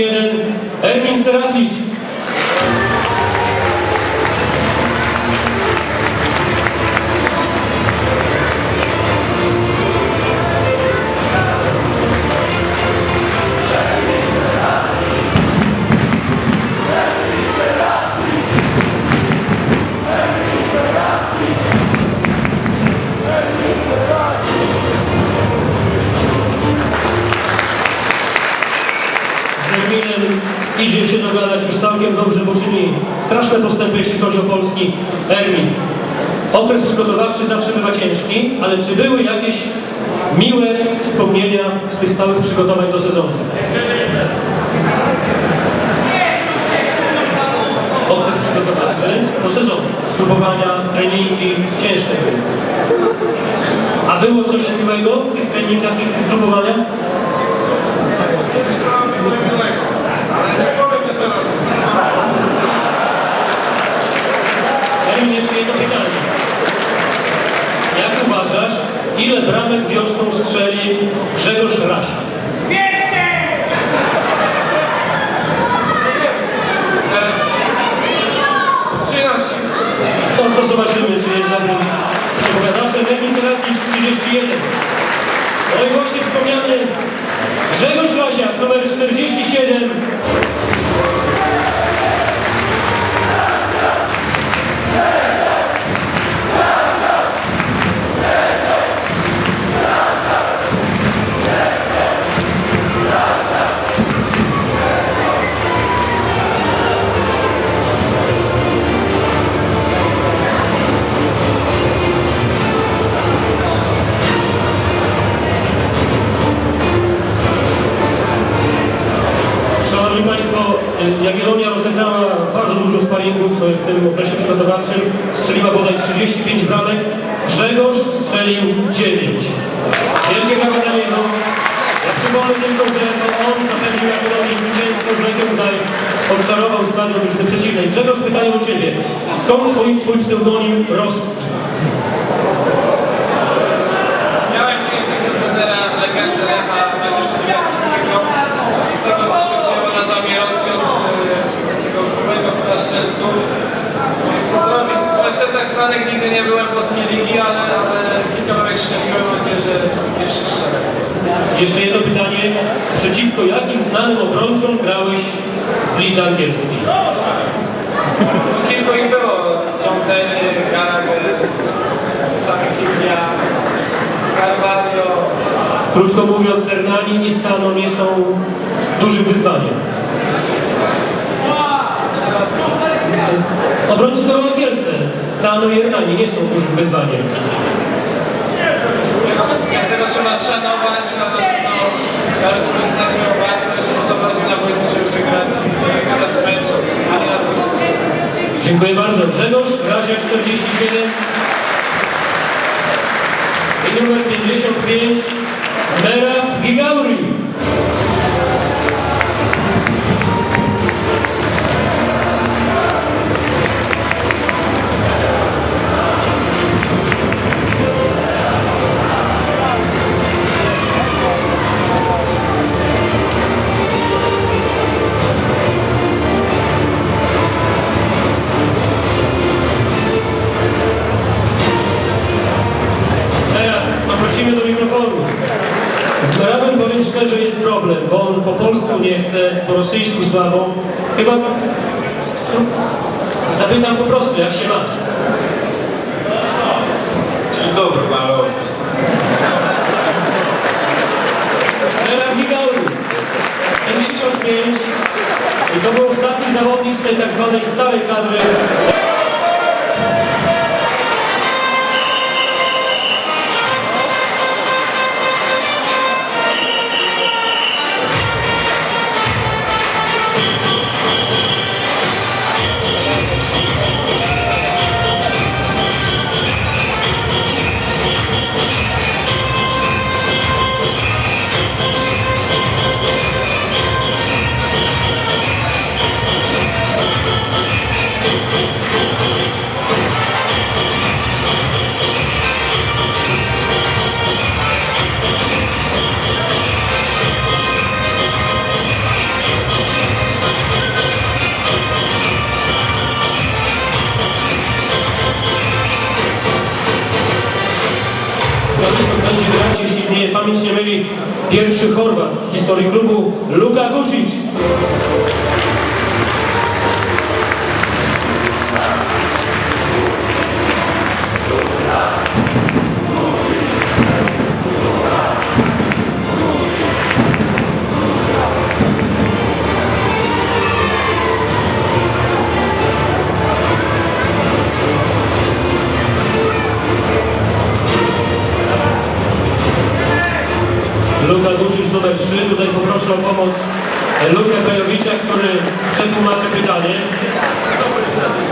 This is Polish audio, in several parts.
21, Ermin Steradlić. Miłe wspomnienia z tych całych przygotowań do sezonu? Okres przygotowawczy do sezonu. Spróbowania, treningi, ciężkie. A było coś miłego w tych treningach i w tych spróbowaniach? Zanim jeszcze jedno pytanie. Jak uważasz, ile bramek wiosną strzeli Grzegorz Rasia? To, to zobaczymy, czy jest dobrym przepowiadaczem. Denis Radnicz 31. No i właśnie wspomniany Grzegorz Rasiak, numer 47. rozegrała bardzo dużo sparingów w tym okresie przygotowawczym. Strzeliła bodaj 35 bramek. Grzegorz strzelił 9. Wielkie brawa dla niego. Ja przypomnę tylko, że to on zapewnił Jagiellonii zwycięstwo z Legią Gdańsk. Odczarował stadion drużyny przeciwnej. Grzegorz, pytanie do Ciebie. Skąd twój, twój pseudonim Rossi? Miałem kiedyś takiego trenera, legendę Lecha Mariusza Wielkowskiego. Z tego też się wzięło nazwa mnie Rosji od e, takiego Szczelców. Więc co zrobić? Na Szczelcach fanek nigdy nie byłem polskiej ligi, ale, ale kilka bramek strzeliłem, mam nadzieję, że jeszcze strzelec. Jeszcze jedno pytanie. Przeciwko jakim znanym obrońcom grałeś w lidze angielskiej? No, kilku ich było. John Terry, Gallagher, Sami Hibia, Carvalho. Krótko mówiąc, Hernani i Stano nie są dużym wyzwaniem. Jeszcze raz. Obrońcy Korony Kielce, Stano i Hernani nie są dużym wyzwaniem. Każdego trzeba szanować, na pewno każdy musi znać swoją wartość, bo to chodzi na boisku, żeby wygrać raz mecz, a nie. Dziękuję bardzo. Grzegorz, Raziak 47 i numer 55 Mera vraiment 3. Tutaj poproszę o pomoc Lukę Pejowicza, który przetłumaczy pytanie.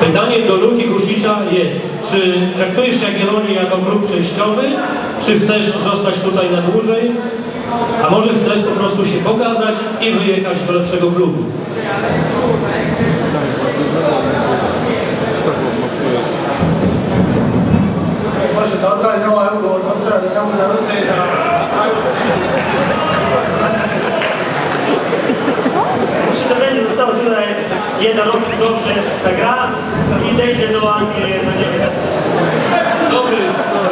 Pytanie do Luki Gusicza jest, czy traktujesz Jagiellonię jako klub przejściowy, czy chcesz zostać tutaj na dłużej, a może chcesz po prostu się pokazać i wyjechać do lepszego klubu? Da odradi ovaj ugovor, da odradi, ne mogu da ostaje da... Jeśli to będzie zostało tutaj jeden rok dobrze ta gra i dojdzie do Anglii, do Niemiec. Dobry,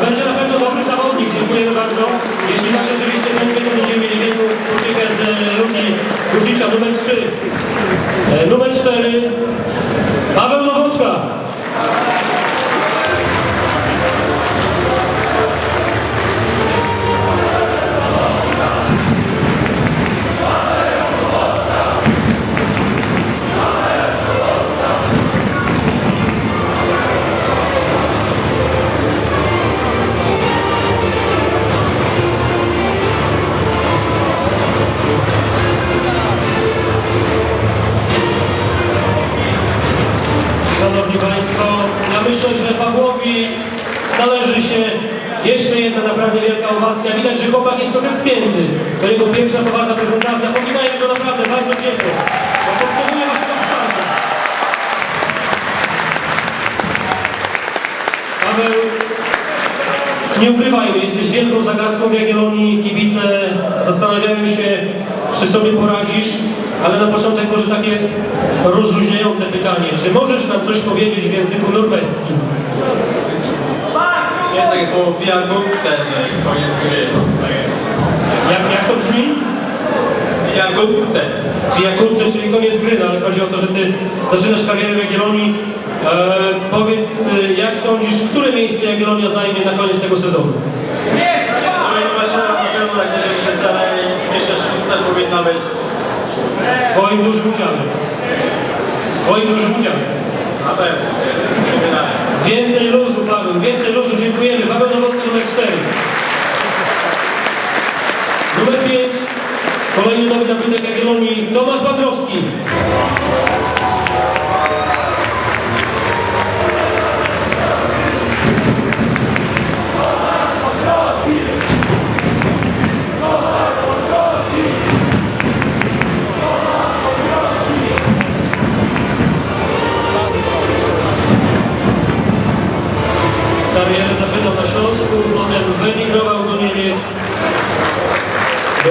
będzie na pewno dobry zawodnik, dziękujemy bardzo. Jeśli tak rzeczywiście będzie, to będziemy mieli wielką uciekę z e, Luki Gusicza numer 3. E, Numer 4, Paweł Nowodka. To jego pierwsza poważna prezentacja. Powitajmy go naprawdę bardzo ciepło, bo potrzebuje waszego wsparcia. Paweł, nie ukrywajmy, jesteś wielką zagadką w Jagiellonii. Kibice zastanawiają się, czy sobie poradzisz, ale na początek może takie rozluźniające pytanie. Czy możesz nam coś powiedzieć w języku norweskim? Jest takie słowo że koniec gry. Jak, jak to brzmi? Fiangutte. Jakunty, czyli koniec gry, no, ale chodzi o to, że ty zaczynasz karierę w Jagiellonii. E, powiedz, e, jak sądzisz, które miejsce Jagiellonia zajmie na koniec tego sezonu? Nie powinna być. Z twoim dużym udziałem. Z twoim dużym udziałem. Na pewno. Więcej luzu, Paweł, więcej luzu, dziękujemy. Paweł Nowotny numer 4. Numer 5. Kolejny nowy nabytek Jagiellonii, Tomasz Patrowski.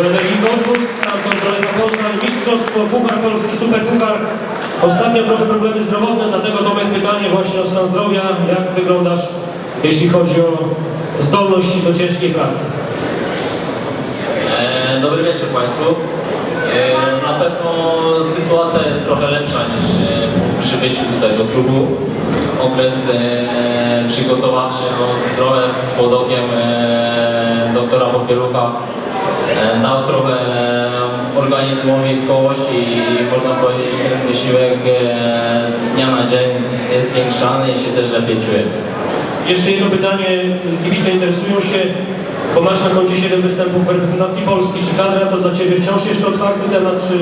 Korpus, stamtąd do Lecha Poznań, Mistrzostwo, Puchar Polski, Superpuchar. Ostatnio trochę problemy zdrowotne, dlatego Tomek pytanie właśnie o stan zdrowia. Jak wyglądasz, jeśli chodzi o zdolność do ciężkiej pracy? E, Dobry wieczór Państwu. E, Na pewno sytuacja jest trochę lepsza niż e, przybyciu tutaj do klubu. Okres e, przygotowawczy no, trochę pod okiem e, doktora Popielucha e, dał trochę organizmowi w kołość i można powiedzieć, że ten wysiłek e, z dnia na dzień jest zwiększany i się też lepiej czuję. Jeszcze jedno pytanie. Kibice interesują się, bo masz na koncie 7 występów w reprezentacji Polski. Czy kadra to dla Ciebie wciąż jeszcze otwarty temat, czy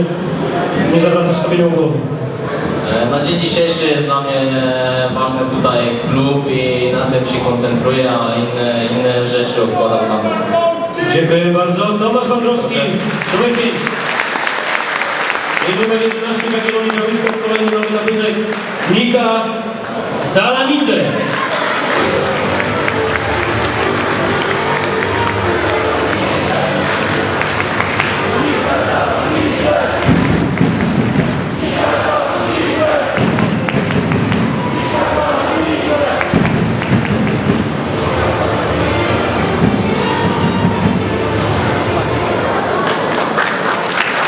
nie zawracasz sobie nią głowy? E, Na dzień dzisiejszy jest dla mnie e, ważny tutaj klub i na tym się koncentruję, a inne, inne rzeczy odkładam na bok. Dziękuję bardzo. Tomasz Wandrowski, numer 5. I numer 11 w Jagiellonii Białystok, kolejny nowy nabytek. Nika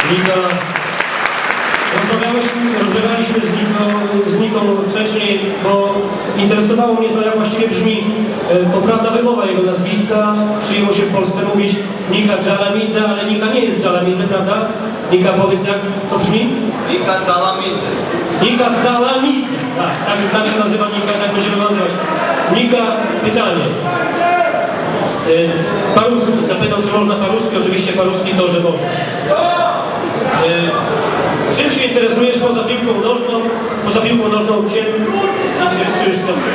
Zalamidze. Rozmawialiśmy, rozmawialiśmy z, Niką, z Niką wcześniej, bo interesowało mnie to, jak właściwie brzmi e, poprawna wymowa jego nazwiska. Przyjęło się w Polsce mówić Nika Dżalamidze, ale Nika nie jest Dżalamidze, prawda? Nika, powiedz jak to brzmi? Wika Zalamicy. Nika Zalamidze. Tak, tak, tak się nazywa Nika, tak będziemy nazywać. Nika, pytanie. E, Paruski, zapytał, czy można paruski. Oczywiście paruski to, że można. E, Czym się interesujesz poza piłką nożną? Poza piłką nożną czym interesujesz sobie?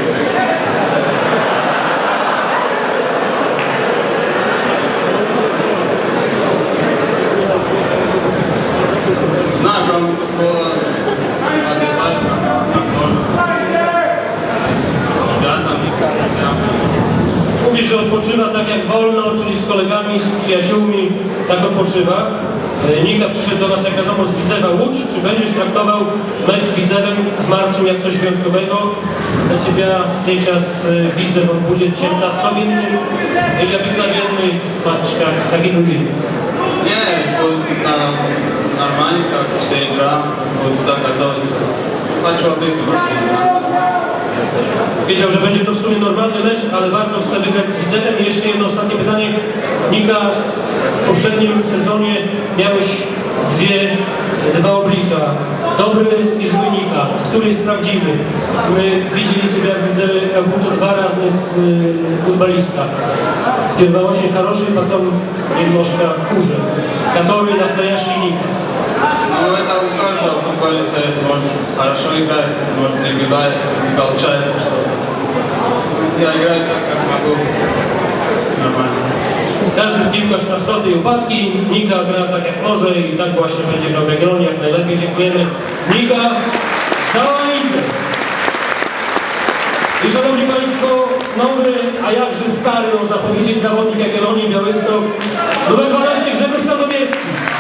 Znam gram futbola. Mówi, że odpoczywa tak jak wolno, czyli z kolegami, z przyjaciółmi, tak odpoczywa. E, Nika przyszedł do nas, jak wiadomo, z Widzewa Łódź. Czy będziesz traktował mecz z Widzewem w marcu jak coś wyjątkowego? Dla Ciebie z e, Widzewem będzie cięta sobie innym, jak na jednej paczkach, taki drugi. Nie, bo na normalnie jak się gra, bo tutaj Katowice. Patrzył tych Wiedział, że będzie to w sumie normalny mecz, ale bardzo chce wygrać z Widzewem. I jeszcze jedno ostatnie pytanie. Nika, w poprzednim sezonie miałeś dwie, dwa oblicza. Dobry i zły Nika. Który jest prawdziwy? My widzieli Ciebie jak Widzewy, a był to dwa razy z y, futbalista. Skierowało się Karoszy, potem Jednoszka, Kurze. Katory, Nastajaszy i Nika. No, это у каждого футболиста есть. Может хорошо играть, может не играет, не получается что-то. Я играю так, как могу. Нормально. Każdy piłkarz ma wzloty i upadki. Nika gra tak jak może i tak właśnie będzie grał w Jagiellonii jak najlepiej. Dziękujemy. Nika Załamice. I szanowni Państwo, nowy, a jakże stary, można powiedzieć, zawodnik Jagiellonii Białystok, numer 12 Grzegorz Sandomierski.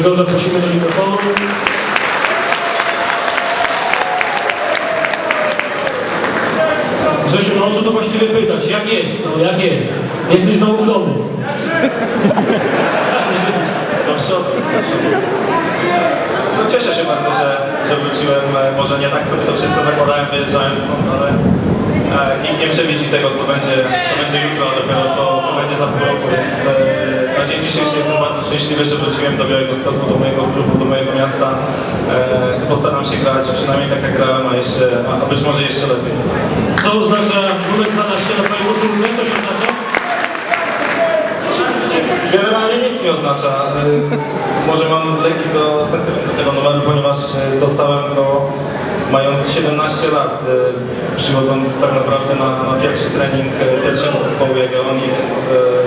Grzegorza prosimy do mikrofonu. Grzesiu, no co tu właściwie pytać? Jak jest? No jak jest? Jesteś znowu w domu. do przodu. No cieszę się bardzo, że, że wróciłem. E, Może nie tak sobie to wszystko zakładałem, wyjeżdżałem ale nikt nie przewidzi tego, co będzie, co będzie jutro, a dopiero co, co będzie za pół roku, więc e, na dzień dzisiejszy jestem bardzo szczęśliwy, że wróciłem do Białego Stoku, do mojego klubu, do mojego miasta. E, postaram się grać przynajmniej tak jak grałem, a, jeszcze, a być może jeszcze lepiej. Co oznacza numer 12 na Twojej koszulce? Co się oznacza? Generalnie nic nie oznacza. Może mam lekki do sentyment do tego numeru, ponieważ dostałem go mając 17 lat, y, przychodząc tak naprawdę na, na pierwszy trening y, pierwszego zespołu Jagiellonii, więc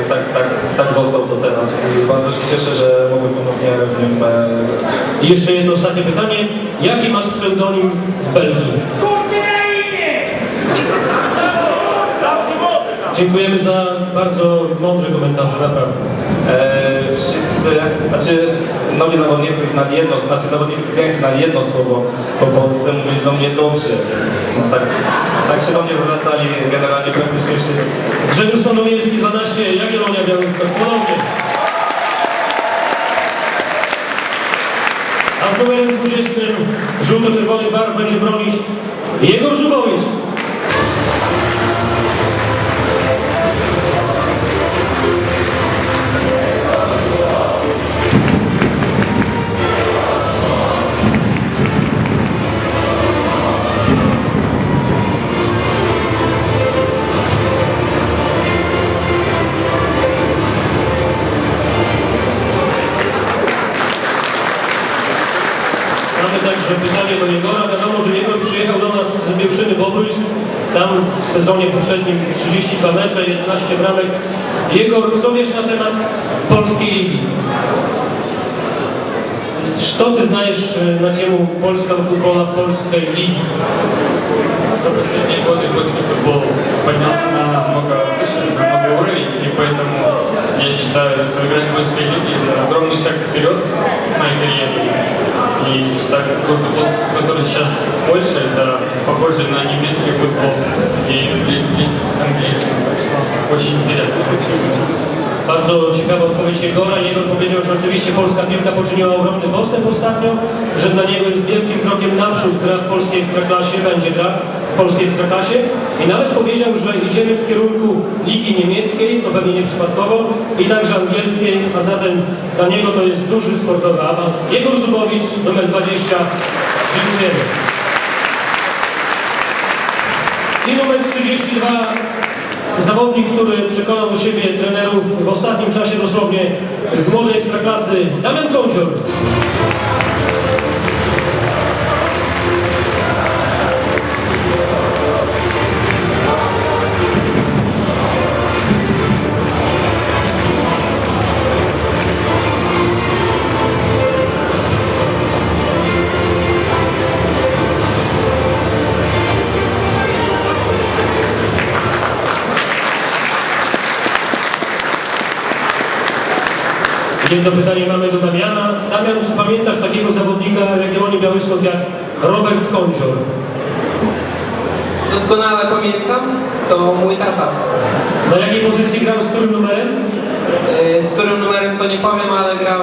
y, tak, tak, tak został do teraz. I bardzo się cieszę, że mogę ponownie w nim e. I jeszcze jedno ostatnie pytanie. Jaki masz pseudonim w Belgii? Dziękujemy za bardzo mądre komentarze, naprawdę. Znaczy nowi zawodnicy znali jedno, znaczy zawodnicy gang znali jedno słowo po polsce, mówili do mnie dobrze. No tak, tak się do mnie zwracali generalnie praktycznie wszyscy. Grzegorz Sandomierski, 12, Jagiellonia Białystok, ponownie. A z numerem 20 żółto-czerwonych barw będzie bronić Jegor Zubowicz. do nas z Bielszyny Bobruś. Tam w sezonie poprzednim 32 mecze, 11 bramek. Jegor, co wiesz na temat polskiej ligi? Что ты знаешь э, на тему польского футбола, польской лиги? За последние годы польский футбол поднялся на много выше, на много уровень, и поэтому я считаю, что играть в польской лиге – это огромный шаг вперед в моей карьере. И считаю, такой футбол, который сейчас в Польше, это похоже на немецкий футбол и английский. Так что Очень интересно. Bardzo ciekawa odpowiedź Jegora. Jegor powiedział, że oczywiście polska piłka poczyniła ogromny postęp ostatnio, że dla niego jest wielkim krokiem naprzód gra w polskiej ekstraklasie, będzie gra w polskiej ekstraklasie i nawet powiedział, że idziemy w kierunku ligi niemieckiej, to pewnie nieprzypadkowo, i także angielskiej, a zatem dla niego to jest duży sportowy awans. Jegor Zubowicz, numer 20. Dziękujemy. I numer 32, zawodnik, który przekonał do siebie trenerów w ostatnim czasie dosłownie z młodej ekstraklasy, Damian Kącior. Jedno pytanie mamy do Damiana. Damian, czy pamiętasz takiego zawodnika Legionii Białystok jak Robert Kącior? Doskonale pamiętam, to mój tata. Na jakiej pozycji grał, z którym numerem? Yy, Z którym numerem to nie powiem, ale grał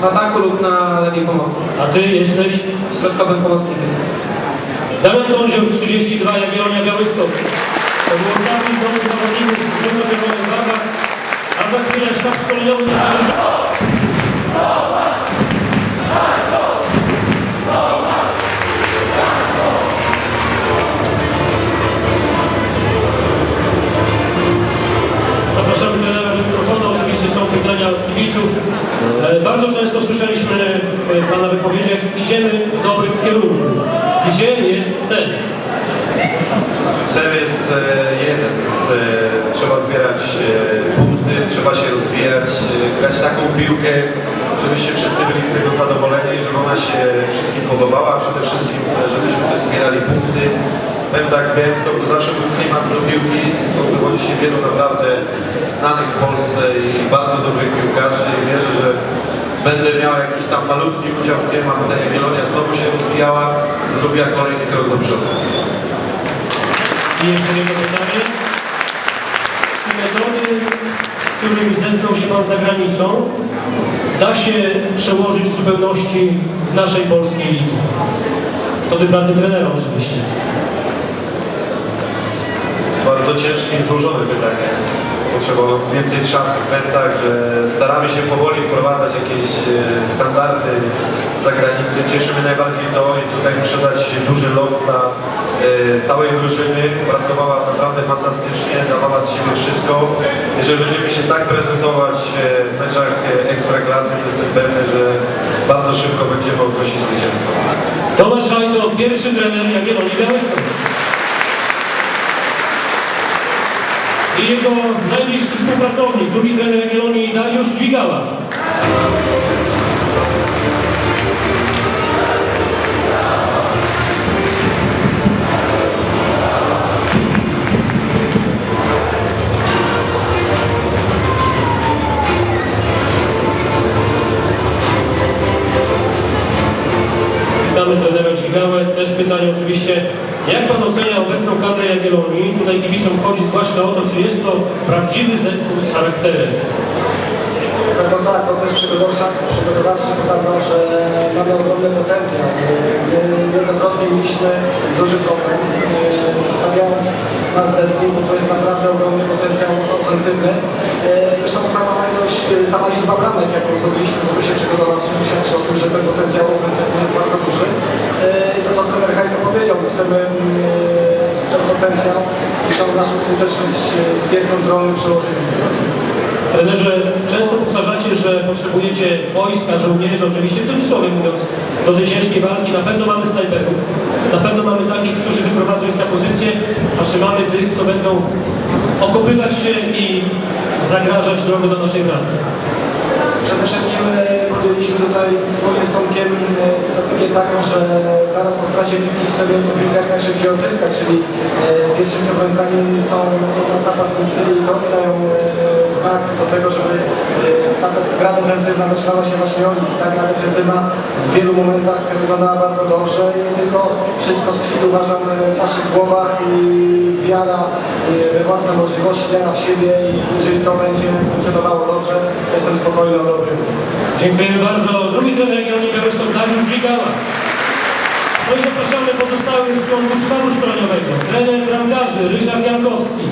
w ataku lub na lewej pomocy. A ty jesteś? Środkowym pomocnikiem. Damian Kądzior, 32, Jagiellonia Białystok. To był ostatni z nowych zawodników w czerwono-czerwonych barwach, a za chwilę sztab szkoleniowy naszego rządu. Bardzo często słyszeliśmy w Pana wypowiedziach, idziemy w dobrym kierunku. Gdzie jest cel? Cel jest e, jeden, e, trzeba zbierać e, punkty, trzeba się rozwijać, e, grać taką piłkę, żebyście wszyscy byli z tego zadowoleni, żeby ona się wszystkim podobała, przede wszystkim e, żebyśmy też zbierali punkty. Tak, Białystok to zawsze był klimat do piłki, skąd wywodzi się wielu naprawdę znanych w Polsce i bardzo dobrych piłkarzy i wierzę, że będę miał jakiś tam malutki udział w tym, aby ta Jagiellonia znowu się rozwijała, zrobiła kolejny krok do przodu. I jeszcze jedno pytanie. Czy metody, którymi zetknął się Pan za granicą, da się przełożyć w zupełności w naszej polskiej lidze? To pracy trenera oczywiście. Bardzo ciężkie i złożone pytanie. Potrzeba więcej czasu. Powiem tak, że staramy się powoli wprowadzać jakieś e, standardy z zagranicy. Cieszy mnie najbardziej to i tutaj muszę dać duży lot dla e, całej drużyny. Pracowała naprawdę fantastycznie, dawała z siebie wszystko. Jeżeli będziemy się tak prezentować e, w meczach ekstraklasy, to jestem pewny, że bardzo szybko będziemy odnosić zwycięstwo. Tomasz Hajto, pierwszy trener Jagiellonii Białystok. I jego najbliższy współpracownik, drugi trener Jagiellonii Dariusz Dźwigała. Witamy trenera Dźwigałę. Też pytanie oczywiście, jak Pan ocenia obecną kadrę Jagiellonii? Tutaj kibicom chodzi zwłaszcza o to, czy jest to prawdziwy zespół z charakterem. No tak, okres przygotowawczy, pokazał, że mamy ogromny potencjał. My Niejednokrotnie mieliśmy duży problem, e, nasz zespół, bo to jest naprawdę ogromny potencjał ofensywny. E, Zresztą sama ilość, sama liczba bramek, jaką zdobyliśmy w okresie przygotowawczym, świadczy o tym, że ten potencjał ofensywny jest bardzo duży. E, to, co trener Hajko powiedział, my chcemy mm, e, ten potencjał i tą naszą skuteczność e, z wielką droną przełożyć. Trenerze, często powtarzacie, że potrzebujecie wojska, żołnierzy, oczywiście w cudzysłowie mówiąc, do tej ciężkiej walki. Na pewno mamy snajperów, na pewno mamy takich, którzy wyprowadzą ich na pozycję, a czy mamy tych, co będą okopywać się i zagrażać drogę do naszej bramki. Podjęliśmy tutaj wspólnie z Tomkiem e, strategię taką, że zaraz po stracie piłki chcemy tę jak najszybciej odzyskać, czyli e, pierwszymi obrońcami są u nas napastnicy i to dają e, znak do tego, żeby ta gra defensywna zaczynała się właśnie od nich. Ta gra defensywna w wielu momentach wyglądała bardzo dobrze i tylko wszystko tkwi uważam w naszych głowach i wiara we własne możliwości, wiara w siebie i jeżeli to będzie funkcjonowało dobrze, jestem spokojny o dobrym. Dziękujemy bardzo. Drugi trener Jagiellonii Białystok Dariusz Wigała. No i zapraszamy pozostałych członków sztabu szkoleniowego. Trener bramkarzy Ryszard Jankowski.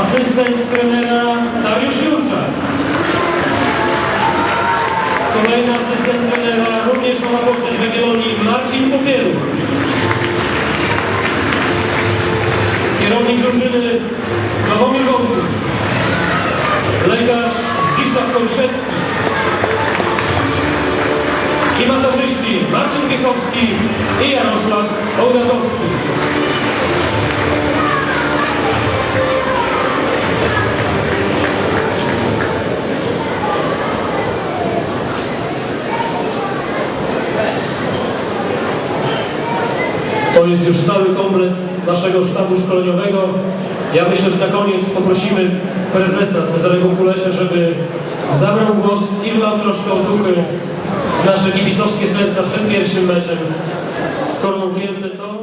Asystent trenera Dariusz Jurczak. Kolejny asystent trenera, również nowa postać w Marcin Popieru. Kierownik drużyny Sławomir Wączuk. Lekarz Zdzisław Kolszewski. I masażyści Marcin Piekowski i Jarosław Ołgatowski. To jest już cały komplet naszego sztabu szkoleniowego. Ja myślę, że na koniec poprosimy prezesa Cezarego Kulesia, żeby zabrał głos i wlał troszkę otuchy w nasze kibicowskie serca przed pierwszym meczem z Korą Kielce. To